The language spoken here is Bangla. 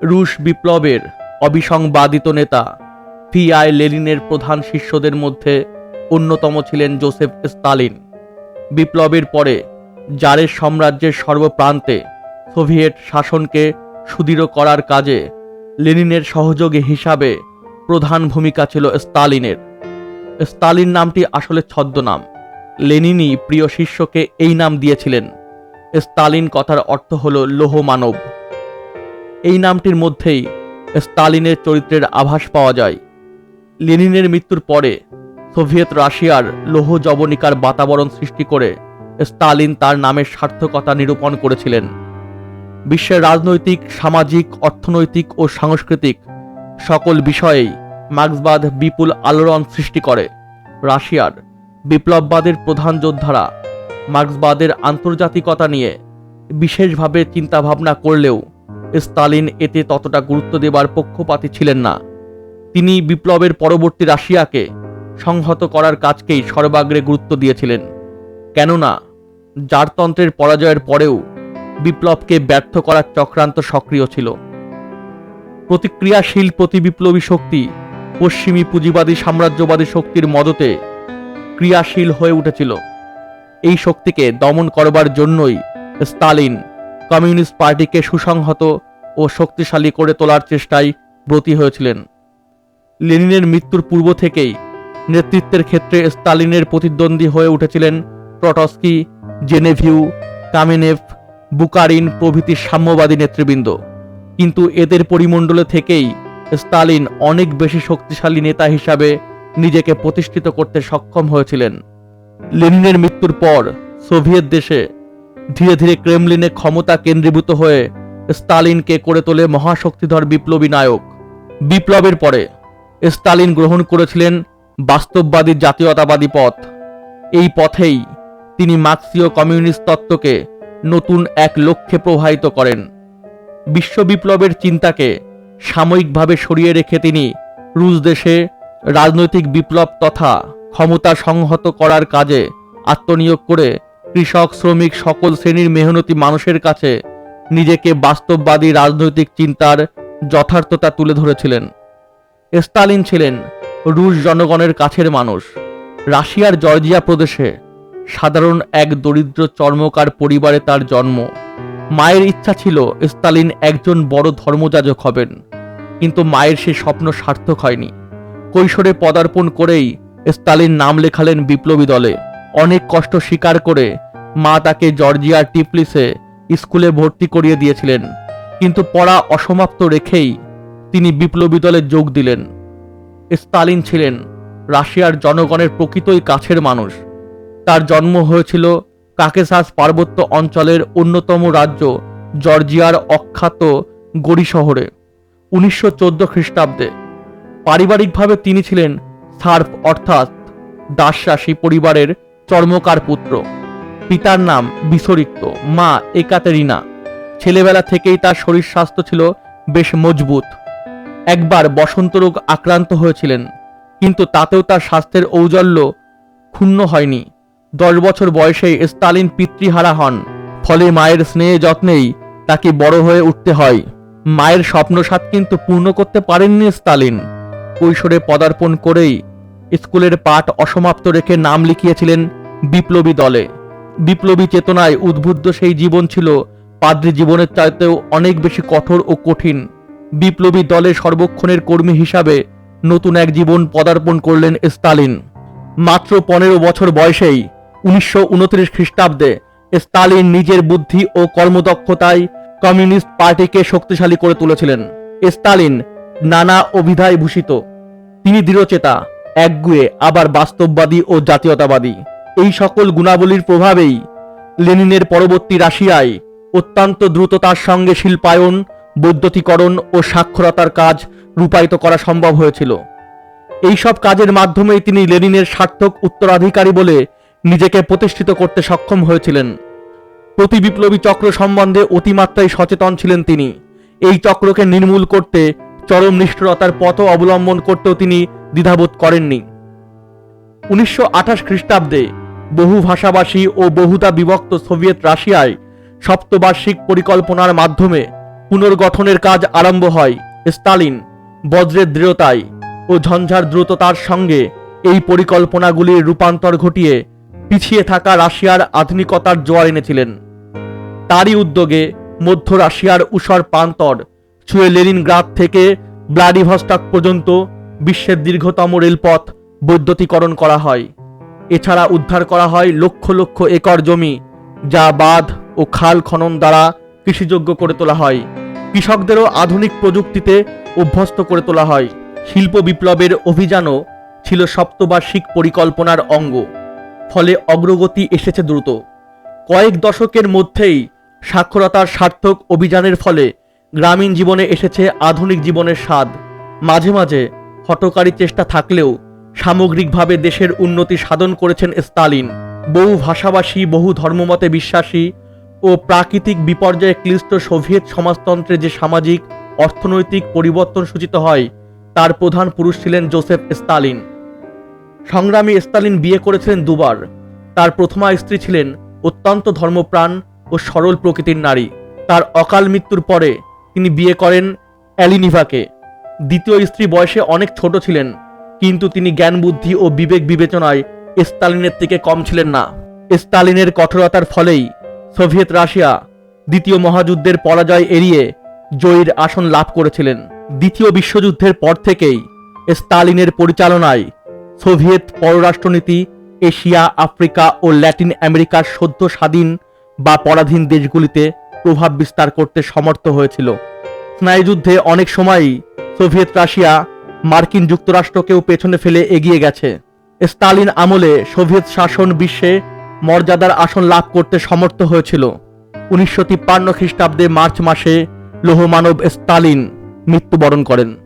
রুশ বিপ্লবের অবিসংবাদিত নেতা। ভিআই লেনিনের প্রধান শিষ্যদের মধ্যে অন্যতম ছিলেন জোসেফ স্তালিন বিপ্লবের পরে জারের সাম্রাজ্যের সর্বপ্রান্তে সোভিয়েট শাসনকে সুদৃঢ় করার কাজে লেনিনের সহযোগী হিসাবে প্রধান ভূমিকা ছিল স্তালিনের স্তালিন নামটি আসলে ছদ্মনাম। লেনিনই প্রিয় শিষ্যকে এই নাম দিয়েছিলেন। স্তালিন কথার অর্থ হল লৌহ মানব এই নামটির মধ্যেই স্তালিনের চরিত্রের আভাস পাওয়া যায়। লেনিনের মৃত্যুর পরে সোভিয়েত রাশিয়ার লৌহ জবনিকার বাতাবরণ সৃষ্টি করে স্তালিন তার নামের সার্থকতা নিরূপণ করেছিলেন। বিশ্বের রাজনৈতিক, সামাজিক, অর্থনৈতিক ও সাংস্কৃতিক সকল বিষয়েই মার্ক্সবাদ বিপুল আলোড়ন সৃষ্টি করে। রাশিয়ার বিপ্লববাদের প্রধান যোদ্ধারা মার্ক্সবাদের আন্তর্জাতিকতা নিয়ে বিশেষভাবে চিন্তাভাবনা করলেও স্তালিন এতে ততটা গুরুত্ব দেবার পক্ষপাতী ছিলেন না। তিনি বিপ্লবের পরবর্তী রাশিয়াকে সংহত করার কাজকেই সর্বাগ্রে গুরুত্ব দিয়েছিলেন। কেননা, জারতন্ত্রের পরাজয়ের পরেও বিপ্লবকে ব্যর্থ করার চক্রান্ত সক্রিয় ছিল। প্রতিক্রিয়াশীল প্রতিবিপ্লবী শক্তি পশ্চিমী পুঁজিবাদী সাম্রাজ্যবাদী শক্তির মদতে ক্রিয়াশীল হয়ে উঠেছিল। এই শক্তিকে দমন করবার জন্যই স্তালিন কমিউনিস্ট পার্টিকে সুসংহত ও শক্তিশালী করে তোলার চেষ্টায় ব্রতী হয়েছিলেন। লেনিনের মৃত্যুর পূর্ব থেকেই নেতৃত্বের ক্ষেত্রে স্তালিনের প্রতিদ্বন্দ্বী হয়ে উঠেছিলেন ট্রটস্কি জেনেভিউ, কামেনেভ, বুকারিন প্রভৃতি সাম্যবাদী নেতৃবৃন্দ। কিন্তু এদের পরিমণ্ডলে থেকেই স্তালিন অনেক বেশি শক্তিশালী নেতা হিসাবে নিজেকে প্রতিষ্ঠিত করতে সক্ষম হয়েছিলেন। লেনিনের মৃত্যুর পর সোভিয়েত দেশে ধীরে ধীরে ক্রেমলিনে ক্ষমতা কেন্দ্রীভূত হয়ে স্তালিনকে করে তোলে মহাশক্তিধর বিপ্লবী নায়ক। বিপ্লবের পরে স্তালিন গ্রহণ করেছিলেন বাস্তববাদী জাতীয়তাবাদী পথ। এই পথেই তিনি মার্ক্সীয় কমিউনিস্ট তত্ত্বকে নতুন এক লক্ষ্যে প্রবাহিত করেন। বিশ্ব বিপ্লবের চিন্তাকে সাময়িকভাবে সরিয়ে রেখে তিনি রুশ দেশে রাজনৈতিক বিপ্লব তথা ক্ষমতা সংহত করার কাজে আত্মনিয়োগ করে কৃষক, শ্রমিক সকল শ্রেণির মেহনতি মানুষের কাছে নিজেকে বাস্তববাদী রাজনৈতিক চিন্তার যথার্থতা তুলে ধরেছিলেন। স্তালিন ছিলেন রুশ জনগণের কাছের মানুষ। রাশিয়ার জর্জিয়া প্রদেশে সাধারণ এক দরিদ্র চর্মকার পরিবারে তার জন্ম। মায়ের ইচ্ছা ছিল স্তালিন একজন বড় ধর্মযাজক হবেন, কিন্তু মায়ের সে স্বপ্ন সার্থক হয়নি। কৈশোরে পদার্পণ করেই স্তালিন নাম লেখালেন বিপ্লবী দলে। অনেক কষ্ট স্বীকার করে মা তাকে জর্জিয়ার টিপলিসে স্কুলে ভর্তি করিয়ে দিয়েছিলেন। কিন্তু পড়া অসমাপ্ত রেখেই তিনি বিপ্লবী দলে যোগ দিলেন। স্তালিন ছিলেন রাশিয়ার জনগণের প্রকৃতই কাছের মানুষ। তার জন্ম হয়েছিল কাকেসাস পার্বত্য অঞ্চলের অন্যতম রাজ্য জর্জিয়ার অখ্যাত গড়ি শহরে উনিশশো চোদ্দ খ্রিস্টাব্দে। পারিবারিকভাবে তিনি ছিলেন সার্ফ, অর্থাৎ দাসরাশি পরিবারের চর্মকার পুত্র। পিতার নাম বিসরিক্ত মা একাতেরিনা। ছেলেবেলা থেকেই তার শরীর স্বাস্থ্য ছিল বেশ মজবুত। একবার বসন্ত রোগ আক্রান্ত হয়েছিলেন, কিন্তু তাতেও তার স্বাস্থ্যের ঔজ্জ্বল্য ক্ষুণ্ণ হয়নি। দশ বছর বয়সেই স্তালিন পিতৃহারা হন, ফলে মায়ের স্নেহে যত্নেই তাকে বড় হয়ে উঠতে হয়। মায়ের স্বপ্ন স্বপ্নসাত কিন্তু পূর্ণ করতে পারেননি স্তালিন কৈশোরে পদার্পণ করেই স্কুলের পাঠ অসমাপ্ত রেখে নাম লিখিয়েছিলেন বিপ্লবী দলে। বিপ্লবী চেতনায় উদ্বুদ্ধ সেই জীবন ছিল পাদ্রী জীবনের চাইতেও অনেক বেশি কঠোর ও কঠিন। বিপ্লবী দলের সর্বক্ষণের কর্মী হিসাবে নতুন এক জীবন পদার্পণ করলেন স্তালিন মাত্র পনেরো বছর বয়সেই উনিশশো উনত্রিশ খ্রিস্টাব্দে স্তালিন নিজের বুদ্ধি ও কর্মদক্ষতায় কমিউনিস্ট পার্টিকে শক্তিশালী করে তুলেছিলেন। স্তালিন নানা অভিধায় ভূষিত। তিনি দৃঢ়চেতা, একগুয়ে, আবার বাস্তববাদী ও জাতীয়তাবাদী। এই সকল গুণাবলীর প্রভাবেই লেনিনের পরবর্তী রাশিয়ায় অত্যন্ত দ্রুততার সঙ্গে শিল্পায়ন, বৈদ্যুতিকরণ ও সাক্ষরতার কাজ রূপায়িত করা সম্ভব হয়েছিল। এই সব কাজের মাধ্যমেই তিনি লেনিনের সার্থক উত্তরাধিকারী বলে নিজেকে প্রতিষ্ঠিত করতে সক্ষম হয়েছিলেন। প্রতি বিপ্লবী চক্র সম্বন্ধে অতিমাত্রায় সচেতন ছিলেন তিনি। এই চক্রকে নির্মূল করতে চরম নিষ্ঠুরতার পথ অবলম্বন করতেও তিনি দ্বিধাবোধ করেননি। উনিশশো আঠাশ খ্রিস্টাব্দে বহু ভাষাভাষী ও বহুদা বিভক্ত সোভিয়েত রাশিয়ায় সপ্তবার্ষিক পরিকল্পনার মাধ্যমে পুনর্গঠনের কাজ আরম্ভ হয় স্টালিন, বজ্রের দৃঢ়তায় ও ঝঞ্ঝার দ্রুততার সঙ্গে এই পরিকল্পনাগুলির রূপান্তর ঘটিয়ে পিছিয়ে থাকা রাশিয়ার আধুনিকতার জোয়ার এনেছিলেন। তারই উদ্যোগে মধ্য রাশিয়ার উষর প্রান্তর ছুঁয়ে লেনিনগ্রাদ থেকে ব্লাডিভস্টক পর্যন্ত বিশ্বের দীর্ঘতম রেলপথ বৈদ্যুতিকরণ করা হয়। এছাড়া উদ্ধার করা হয় লক্ষ লক্ষ একর জমি, যা বাঁধ ও খাল খনন দ্বারা কৃষিযোগ্য করে তোলা হয়। কৃষকদেরও আধুনিক প্রযুক্তিতে অভ্যস্ত করে তোলা হয়। শিল্প বিপ্লবের অভিযানও ছিল সপ্তবার্ষিক পরিকল্পনার অঙ্গ। ফলে অগ্রগতি এসেছে দ্রুত। কয়েক দশকের মধ্যেই সাক্ষরতার সার্থক অভিযানের ফলে গ্রামীণ জীবনে এসেছে আধুনিক জীবনের স্বাদ। মাঝে মাঝে হটকারী চেষ্টা থাকলেও সামগ্রিকভাবে দেশের উন্নতি সাধন করেছেন স্তালিন বহু ভাষাভাষী, বহু ধর্মমতে বিশ্বাসী ও প্রাকৃতিক বিপর্যয়ে ক্লিষ্ট সোভিয়েত সমাজতন্ত্রে যে সামাজিক, অর্থনৈতিক পরিবর্তন সূচিত হয়, তার প্রধান পুরুষ ছিলেন জোসেফ স্তালিন সংগ্রামী স্তালিন বিয়ে করেছিলেন দুবার। তার প্রথমা স্ত্রী ছিলেন অত্যন্ত ধর্মপ্রাণ ও সরল প্রকৃতির নারী। তার অকাল মৃত্যুর পরে তিনি বিয়ে করেন অ্যালিনিভাকে। দ্বিতীয় স্ত্রী বয়সে অনেক ছোট ছিলেন। কিন্তু তিনি জ্ঞান, বুদ্ধি ও বিবেক বিবেচনায় স্তালিনের থেকে কম ছিলেন না। স্তালিনের কঠোরতার ফলেই সোভিয়েত রাশিয়া দ্বিতীয় মহাযুদ্ধের পরাজয় এড়িয়ে জয়ীর আসন লাভ করেছিলেন। দ্বিতীয় বিশ্বযুদ্ধের পর থেকেই স্তালিনের পরিচালনায় সোভিয়েত পররাষ্ট্রনীতি, এশিয়া, আফ্রিকা ও ল্যাটিন আমেরিকার সদ্য স্বাধীন বা পরাধীন দেশগুলিতে প্রভাব বিস্তার করতে সমর্থ হয়েছিল। স্নায়ুযুদ্ধে অনেক সময়ই সোভিয়েত রাশিয়া মার্কিন যুক্তরাষ্ট্রকেও পেছনে ফেলে এগিয়ে গেছে। স্তালিন আমলে সোভিয়েত শাসন বিশ্বে মর্যাদার আসন লাভ করতে সমর্থ হয়েছিল। উনিশশো তিপ্পান্ন খ্রিস্টাব্দে মার্চ মাসে লৌহমানব স্তালিন মৃত্যুবরণ করেন।